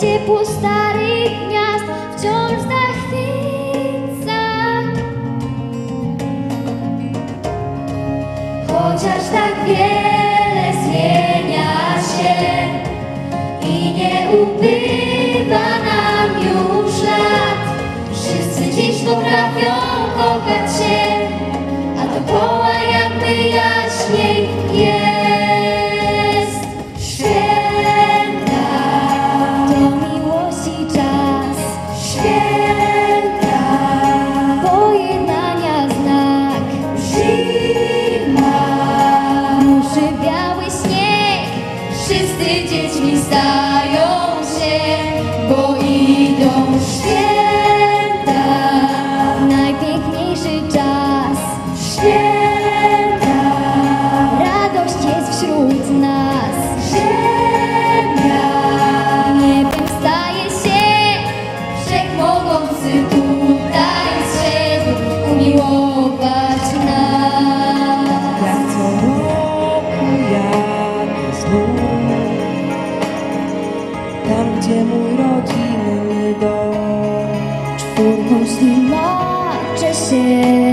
ciepło starych miast wciąż zachwyca. Chociaż tak wiele zmienia się i nie ubywa nam już lat, wszyscy dziś potrafią kochać się, a dookoła jakby jaśniej ruszy biały śnieg, wszyscy dziećmi stają się, bo idą święta, najpiękniejszy czas, święta, radość jest wśród nas, ziemia, niebem staje się, wszechmogący Yeah.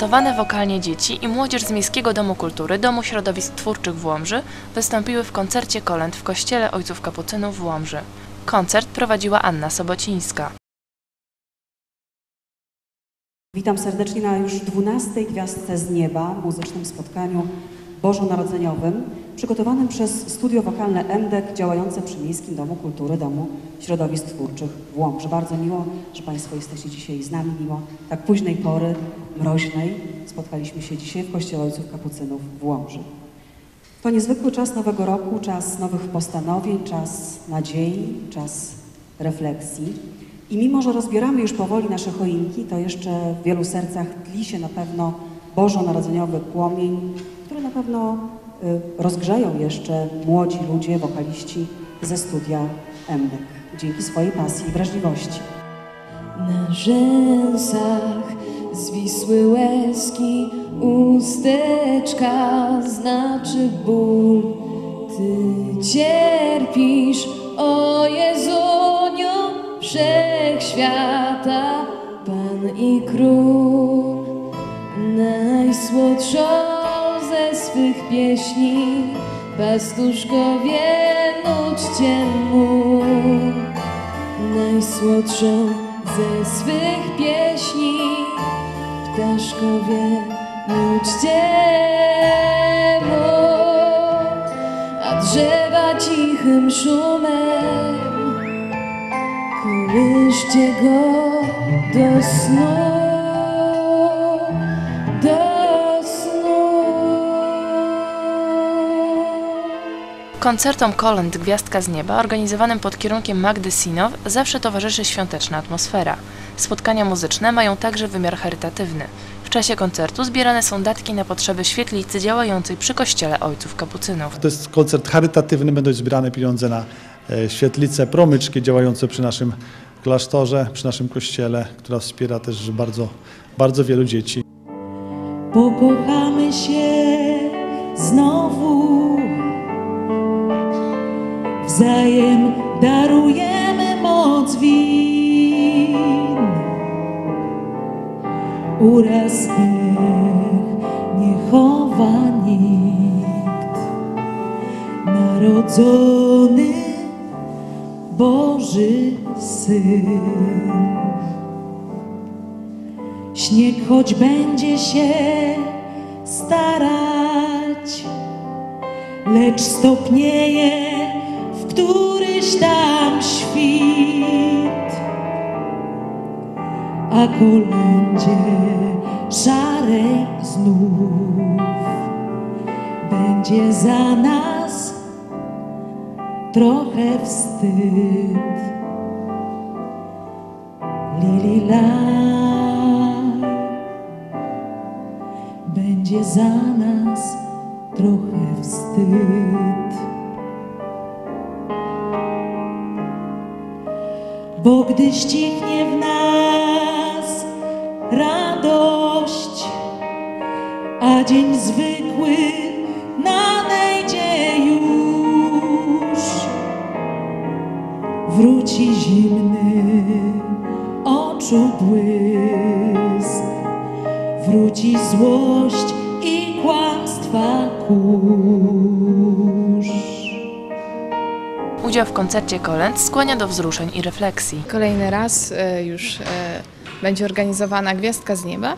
Utalentowane wokalnie dzieci i młodzież z Miejskiego Domu Kultury Domu Środowisk Twórczych w Łomży wystąpiły w koncercie kolęd w Kościele Ojców Kapucynów w Łomży. Koncert prowadziła Anna Sobocińska. Witam serdecznie na już 12 Gwiazdce z Nieba, muzycznym spotkaniu bożonarodzeniowym, przygotowanym przez studio wokalne MDEK działające przy Miejskim Domu Kultury Domu Środowisk Twórczych w Łomży. Bardzo miło, że Państwo jesteście dzisiaj z nami, mimo tak późnej pory, mroźnej. Spotkaliśmy się dzisiaj w Kościele Ojców Kapucynów w Łomży. To niezwykły czas Nowego Roku, czas nowych postanowień, czas nadziei, czas refleksji. I mimo, że rozbieramy już powoli nasze choinki, to jeszcze w wielu sercach tli się na pewno bożonarodzeniowy płomień, który na pewno rozgrzeją jeszcze młodzi ludzie, wokaliści ze studia MDEK dzięki swojej pasji i wrażliwości. Na rzęsach zwisły łezki, usteczka znaczy ból. Ty cierpisz, o Jezuniu, wszechświata, Pan i Król. Najsłodszą pieśni, pastuszkowie nućcie mu najsłodszą ze swych pieśni. Ptaszkowie, nućcie mu, a drzewa cichym szumem kołyszcie go do snu, Koncertom kolęd Gwiazdka z Nieba, organizowanym pod kierunkiem Magdy Sinow, zawsze towarzyszy świąteczna atmosfera. Spotkania muzyczne mają także wymiar charytatywny. W czasie koncertu zbierane są datki na potrzeby świetlicy działającej przy Kościele Ojców Kapucynów. To jest koncert charytatywny, będą zbierane pieniądze na e, świetlice, promyczki działające przy naszym klasztorze, przy naszym kościele, która wspiera też bardzo, bardzo wielu dzieci. Pokochamy się znowu. Wzajem darujemy moc win. Uraz tych nie chowa nikt. Narodzony Boży Syn. Śnieg choć będzie się starać, lecz stopnieje któryś tam świt. A kolędzie szarej znów będzie za nas trochę wstyd. Lili będzie za nas trochę wstyd. Bo gdy ścichnie w nas radość, a dzień zwykły nadejdzie już, wróci zimny oczu błysk, wróci złość i kłamstwa kurz. Udział w koncercie kolęd skłania do wzruszeń i refleksji. Kolejny raz e, już e, będzie organizowana Gwiazdka z Nieba.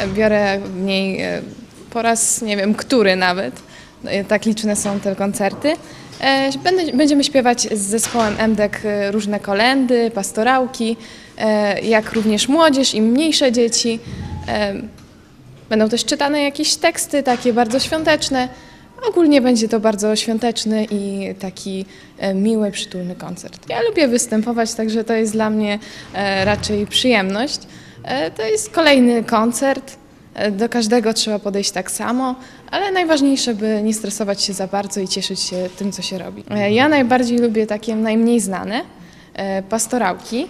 E, Biorę w niej po raz nie wiem który nawet. E, Tak liczne są te koncerty. Będziemy śpiewać z zespołem MDEK różne kolendy, pastorałki, jak również młodzież i mniejsze dzieci. Będą też czytane jakieś teksty takie bardzo świąteczne. Ogólnie będzie to bardzo świąteczny i taki e, miły, przytulny koncert. Ja lubię występować, także to jest dla mnie e, raczej przyjemność. E, To jest kolejny koncert. Do każdego trzeba podejść tak samo, ale najważniejsze, by nie stresować się za bardzo i cieszyć się tym, co się robi. Ja najbardziej lubię takie najmniej znane pastorałki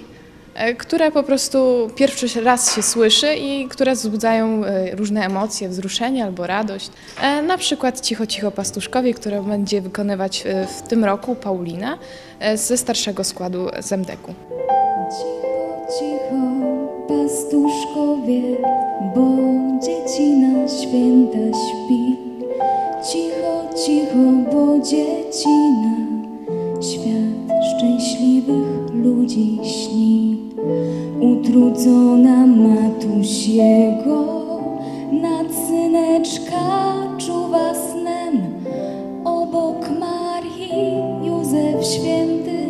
które po prostu pierwszy raz się słyszy i które wzbudzają e, różne emocje, wzruszenie albo radość. E, Na przykład Cicho Cicho Pastuszkowie, które będzie wykonywać e, w tym roku Paulina e, ze starszego składu z MDK-u. Cicho, cicho, pastuszkowie, bo dziecina święta śpi. Cicho, cicho, bo dziecina świat szczęśliwych ludzi śni. Utrudzona matuś jego nad syneczka czuwa snem. Obok Marii Józef święty,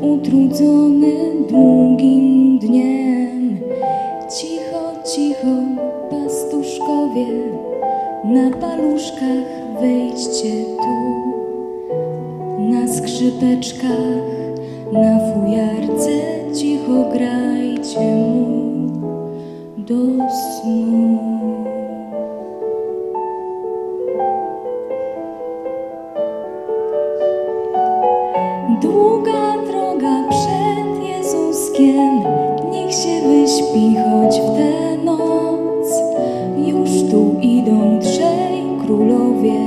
utrudzony długim dniem. Cicho, cicho, pastuszkowie, na paluszkach wejdźcie tu. Na skrzypeczkach, na fujarce cicho grajcie mu do snu. Długa droga przed Jezuskiem, niech się wyśpi choć w tę noc. Już tu idą trzej królowie,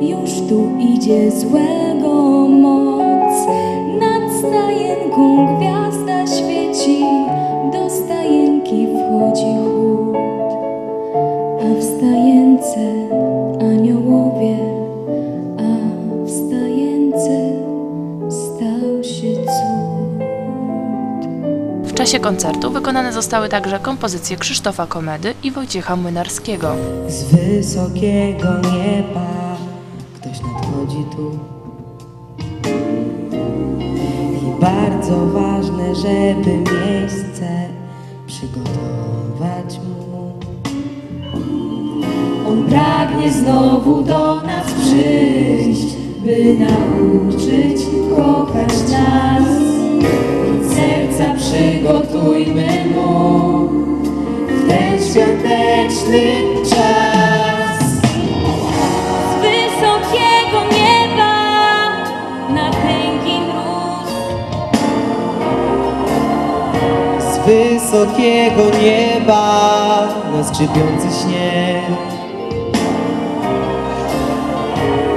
już tu idzie złego czasie koncertu wykonane zostały także kompozycje Krzysztofa Komedy i Wojciecha Młynarskiego. Z wysokiego nieba ktoś nadchodzi tu. I bardzo ważne, żeby miejsce przygotować mu. On pragnie znowu do nas przyjść, by nauczyć kochać nas. Serca przygotujmy mu w ten świąteczny czas. Z wysokiego nieba na tęgi mróz Z wysokiego nieba na skrzypiący śnieg.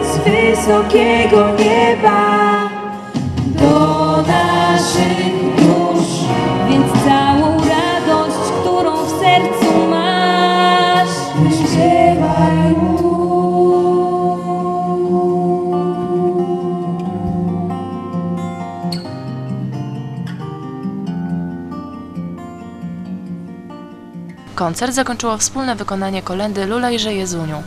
z wysokiego nieba do naszych Koncert zakończyło wspólne wykonanie kolendy Lulejże Jezuniu.